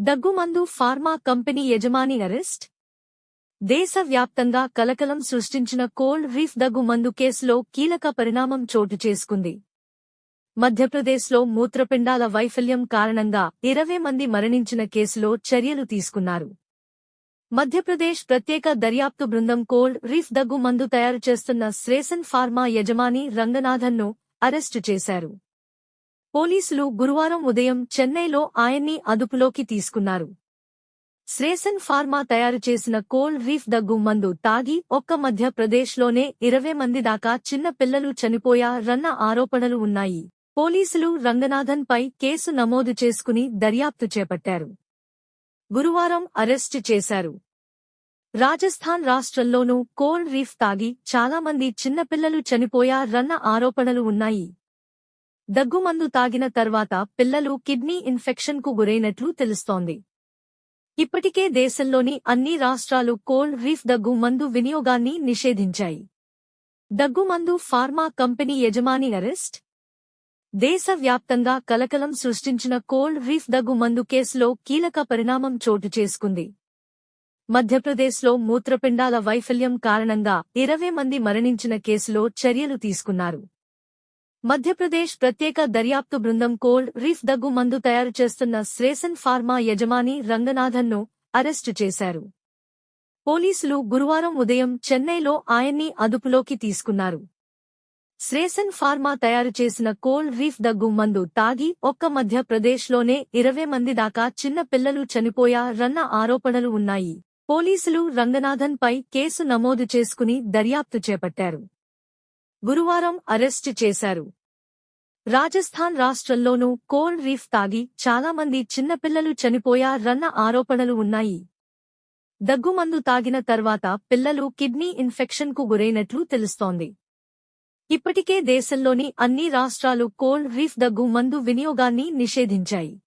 దగ్గుమందు pharma company యజమాని arrest? దేశవ్యాప్తంగా కలకలం సృష్టించిన కోల్డ్ రీఫ్ దగ్గుమందు కేసులో కీలక పరిణామం చోటు చేసుకుంది. మధ్యప్రదేశ్లో మూత్రపిండాల వైఫల్యం కారణంగా ఇరవై మంది మరణించిన కేసులో చర్యలు తీసుకున్నారు. మధ్యప్రదేశ్ ప్రత్యేక దర్యాప్తు బృందం కోల్డ్ రీఫ్ దగ్గు మందు తయారు చేస్తున్న శ్రేసన్ ఫార్మా యజమాని రంగనాథన్ను అరెస్టు చేశారు. పోలీసులు గురువారం ఉదయం చెన్నైలో ఆయన్ని అదుపులోకి తీసుకున్నారు. శ్రేసన్ ఫార్మా తయారు చేసిన కోల్డ్ రీఫ్ దగ్గు మందు తాగి ఒక్క మధ్యప్రదేశ్లోనే ఇరవై మంది దాకా చిన్న పిల్లలు చనిపోయారన్న ఆరోపణలు ఉన్నాయి. పోలీసులు రంగనాథన్ పై కేసు నమోదు చేసుకుని దర్యాప్తు చేపట్టారు. గురువారం అరెస్టు చేశారు. రాజస్థాన్ రాష్ట్రంలోనూ కోల్డ్ రీఫ్ తాగి చాలామంది చిన్నపిల్లలు చనిపోయారన్న ఆరోపణలు ఉన్నాయి. దగ్గుమందు తాగిన తర్వాత పిల్లలు కిడ్నీ ఇన్ఫెక్షన్కు గురైనట్లు తెలుస్తోంది. ఇప్పటికే దేశంలోని అన్ని రాష్ట్రాలు కోల్డ్ రీఫ్ దగ్గు మందు వినియోగాన్ని నిషేధించాయి. దగ్గుమందు ఫార్మా కంపెనీ యజమాని అరెస్ట్? దేశవ్యాప్తంగా కలకలం సృష్టించిన కోల్డ్ రీఫ్ దగ్గు మందు కేసులో కీలక పరిణామం చోటు చేసుకుంది. మధ్యప్రదేశ్లో మూత్రపిండాల వైఫల్యం కారణంగా ఇరవై మంది మరణించిన కేసులో చర్యలు తీసుకున్నారు. మధ్యప్రదేశ్ ప్రత్యేక దర్యాప్తు బృందం కోల్డ్ రీఫ్ దగ్గు మందు తయారు చేస్తున్న శ్రేసన్ ఫార్మా యజమాని రంగనాథన్ను అరెస్టు చేశారు. పోలీసులు గురువారం ఉదయం చెన్నైలో ఆయన్ని అదుపులోకి తీసుకున్నారు. శ్రేసన్ ఫార్మా తయారు చేసిన కోల్డ్ రీఫ్ దగ్గు మందు తాగి ఒక్క మధ్యప్రదేశ్లోనే ఇరవై మంది దాకా చిన్న పిల్లలు చనిపోయారన్న ఆరోపణలు ఉన్నాయి. పోలీసులు రంగనాథన్ పై కేసు నమోదు చేసుకుని దర్యాప్తు చేపట్టారు. గురువారం అరెస్టు చేశారు. రాజస్థాన్ రాష్ట్రంలోనూ కోల్డ్ రీఫ్ తాగి చాలామంది చిన్నపిల్లలు చనిపోయారన్న ఆరోపణలు ఉన్నాయి. దగ్గుమందు తాగిన తర్వాత పిల్లలు కిడ్నీ ఇన్ఫెక్షన్కు గురైనట్లు తెలుస్తోంది. ఇప్పటికే దేశంలోని అన్ని రాష్ట్రాలు కోల్డ్ రీఫ్ దగ్గు మందు వినియోగాన్ని నిషేధించాయి.